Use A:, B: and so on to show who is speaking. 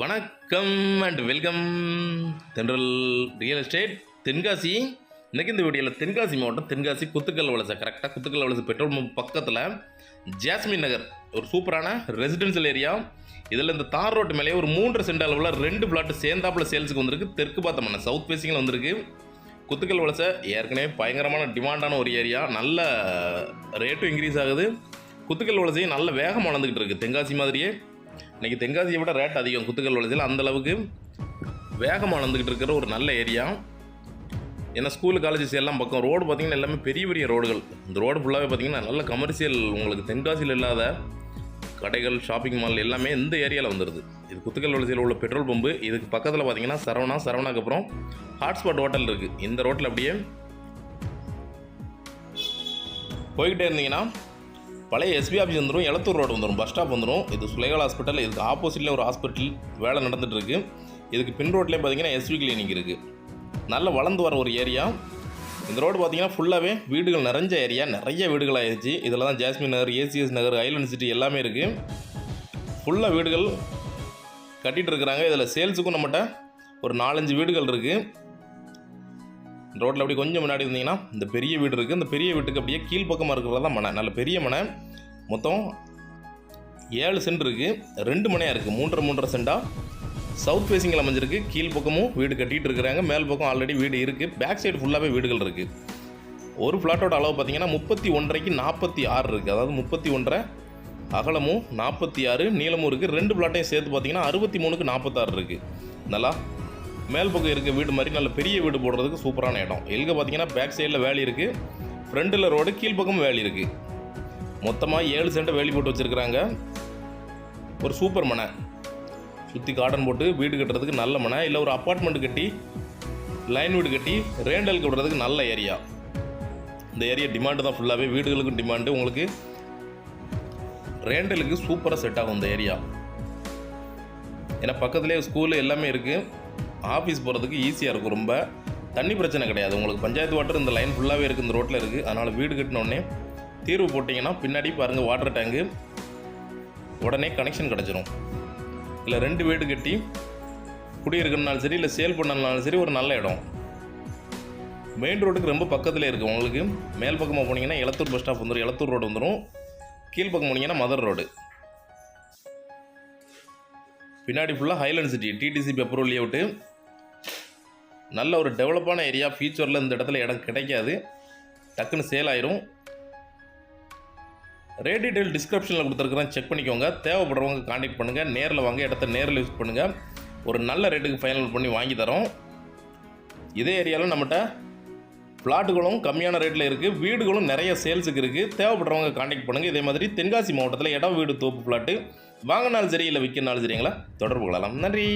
A: வணக்கம் and welcome Thendral real estate Tenkasi. இன்னைக்கு இந்த வீடியோவில் தென்காசி மாவட்டம் தென்காசி குத்துக்கல் வலசை. கரெக்டாக குத்துக்கல் வலசை பெட்ரோல் பம்ப் பக்கத்தில் ஜாஸ்மின் நகர் ஒரு சூப்பரான ரெசிடென்சியல் ஏரியா இதில் இந்த தார் ரோட்டு மேலேயே ஒரு மூன்று சென்ட் அளவில் ரெண்டு பிளாட்டு சேர்ந்தாப்பில் சேல்ஸுக்கு வந்திருக்கு. தெற்கு பார்த்தோம்னா சவுத் ஃபேஸிங்கில் வந்திருக்கு. குத்துக்கல் வலசை ஏற்கனவே பயங்கரமான டிமாண்டான ஒரு ஏரியா நல்ல ரேட்டும் இன்க்ரீஸ் ஆகுது. குத்துக்கல் வலசையும் நல்ல வேகம் வளர்ந்துக்கிட்டு இருக்குது தென்காசி மாதிரியே இன்றைக்கி தென்காசியை விட ரேட் அதிகம். குத்துக்கல் வளர்ச்சியில் அந்த அளவுக்கு வேகம் வளர்ந்துக்கிட்டு இருக்கிற ஒரு நல்ல ஏரியா ஏன்னா ஸ்கூல் காலேஜஸ் எல்லாம் பக்கம். ரோடு பார்த்திங்கன்னா எல்லாமே பெரிய பெரிய ரோடுகள் இந்த ரோடு ஃபுல்லாகவே பார்த்திங்கன்னா நல்ல கமர்ஷியல் உங்களுக்கு தென்காசியில் இல்லாத கடைகள் ஷாப்பிங் மால் எல்லாமே இந்த ஏரியாவில் வந்துடுது இது குத்துக்கல் வளர்ச்சியில் உள்ள பெட்ரோல் பம்பு இதுக்கு பக்கத்தில் பார்த்திங்கன்னா சரவணா சரவணாக்கு அப்புறம் ஹாட்ஸ்பாட் ஹோட்டல் இருக்குது இந்த ரோட்டில் அப்படியே போய்கிட்டே இருந்தீங்கன்னா பழைய எஸ்பி ஆஃபீஸ் வந்துடும் எலத்தூர் ரோடு வந்துடும் பஸ் ஸ்டாப் வந்துடும் இது சுலைகால் ஹாஸ்பிட்டல் இதுக்கு ஆப்போசிட்டில் ஒரு ஹாஸ்பிட்டல் வேலை நடந்துகிட்ருக்கு இதுக்கு பின் ரோட்லேயே பார்த்தீங்கன்னா எஸ்வி கிளினிக் இருக்குது நல்ல வளர்ந்து வர ஒரு ஏரியா இந்த ரோடு பார்த்தீங்கன்னா ஃபுல்லாகவே வீடுகள் நிறைஞ்ச ஏரியா நிறைய வீடுகள் ஆயிடுச்சு இதில் தான் jasmine Nagar ACS Nagar island city எல்லாமே இருக்குது ஃபுல்லாக வீடுகள் கட்டிகிட்டு இருக்கிறாங்க. இதில் சேல்ஸுக்கும் நம்மகிட்ட ஒரு நாலஞ்சு வீடுகள் இருக்குது ரோட்டில் அப்படி கொஞ்சம் முன்னாடி இருந்தீங்கன்னா இந்த பெரிய வீடு இருக்குது இந்த பெரிய வீட்டுக்கு அப்படியே கீழ்ப்பக்கமாக இருக்கிறது தான் மனை. நல்ல பெரிய மனை. மொத்தம் ஏழு சென்ட் இருக்குது ரெண்டு மனையாக இருக்குது மூன்றரை மூன்றரை சென்டாக சவுத் ஃபேஸிங்கில் அமைஞ்சிருக்கு. கீழ்ப்பக்கமும் வீடு கட்டிகிட்டு இருக்கிறாங்க. மேல் பக்கம் ஆல்ரெடி வீடு இருக்குது பேக் சைடு ஃபுல்லாகவே வீடுகள் இருக்குது ஒரு ஃப்ளாட்டோட அளவு பார்த்தீங்கன்னா முப்பத்தி ஒன்றரைக்கு நாற்பத்தி ஆறு இருக்குது அதாவது முப்பத்தி ஒன்றரை அகலமும் நாற்பத்தி ஆறு நீளமும் இருக்குது ரெண்டு பிளாட்டையும் சேர்த்து பார்த்தீங்கன்னா அறுபத்தி மூணுக்கு நாற்பத்தாறு இருக்குது நல்லா? மேல் பக்கம் இருக்க வீடு மாதிரி நல்ல பெரிய வீடு போடுறதுக்கு சூப்பரான இடம். எங்கே பார்த்தீங்கன்னா பேக் சைடில் வேலி இருக்குது ஃப்ரண்டில் ரோடு கீழ்ப்பக்கம் வேலி இருக்குது மொத்தமாக ஏழு சென்ட் வேலி போட்டு வச்சுருக்குறாங்க. ஒரு சூப்பர் மனை. சுற்றி கார்டன் போட்டு வீடு கட்டுறதுக்கு நல்ல மனை. இல்லை ஒரு அப்பார்ட்மெண்ட் கட்டி லைன் வீடு கட்டி ரேண்டலுக்கு விடுறதுக்கு நல்ல ஏரியா இந்த ஏரியா டிமாண்டு தான் ஃபுல்லாகவே வீடுகளுக்கும் டிமாண்டு உங்களுக்கு ரேண்டலுக்கு சூப்பராக செட் ஆகும் இந்த ஏரியா ஏன்னா பக்கத்துலேயே ஸ்கூலு எல்லாமே இருக்குது ஆஃபீஸ் போகிறதுக்கு ஈஸியாக இருக்கும் ரொம்ப. தண்ணி பிரச்சனை கிடையாது. உங்களுக்கு பஞ்சாயத்து வாட்டர் இந்த லைன் ஃபுல்லாகவே இருக்குது இந்த ரோட்டில் இருக்குது அதனால் வீடு கட்டினோடனே தீர்வு போட்டிங்கன்னா பின்னாடி பாருங்கள் வாட்டர் டேங்கு உடனே கனெக்ஷன் கிடச்சிரும். இல்லை ரெண்டு வீடு கட்டி குடியிருக்கணுனாலும் சரி இல்லை சேல் பண்ணனாலும் சரி ஒரு நல்ல இடம். மெயின் ரோடுக்கு ரொம்ப பக்கத்தில் இருக்குது உங்களுக்கு. மேல் பக்கமாக போனீங்கன்னா எலத்தூர் பஸ் ஸ்டாப் வந்துடும் எலத்தூர் ரோடு வந்துடும் கீழ்ப்பக்கம் போனீங்கன்னா மதர் ரோடு பின்னாடி ஃபுல்லாக highland city DTCP approval layout நல்ல ஒரு டெவலப்பான ஏரியா ஃபியூச்சரில் இந்த இடத்துல இடம் கிடைக்காது. டக்குன்னு சேல் ஆயிரும். ரேட் டீட்டெயில் டிஸ்கிரிப்ஷனில் கொடுத்துருக்குறேன். செக் பண்ணிக்கோங்க. தேவைப்படுறவங்க காண்டாக்ட் பண்ணுங்கள் நேரில் வாங்க. இடத்த நேரில் யூஸ் பண்ணுங்கள் ஒரு நல்ல ரேட்டுக்கு ஃபைனல் பண்ணி வாங்கி தரோம். இதே ஏரியாவில் நம்மகிட்ட பிளாட்டுகளும் கம்மியான ரேட்டில் இருக்குது வீடுகளும் நிறைய சேல்ஸுக்கு இருக்குது தேவைப்படுறவங்க காண்டாக்ட் பண்ணுங்கள் இதே மாதிரி தென்காசி மாவட்டத்தில் இடம் வீடு தோப்பு பிளாட்டு வாங்கினாலும் சரி இல்லை விற்கனாலும் சரிங்களா தொடர்பு கொள்ளலாம். நன்றி.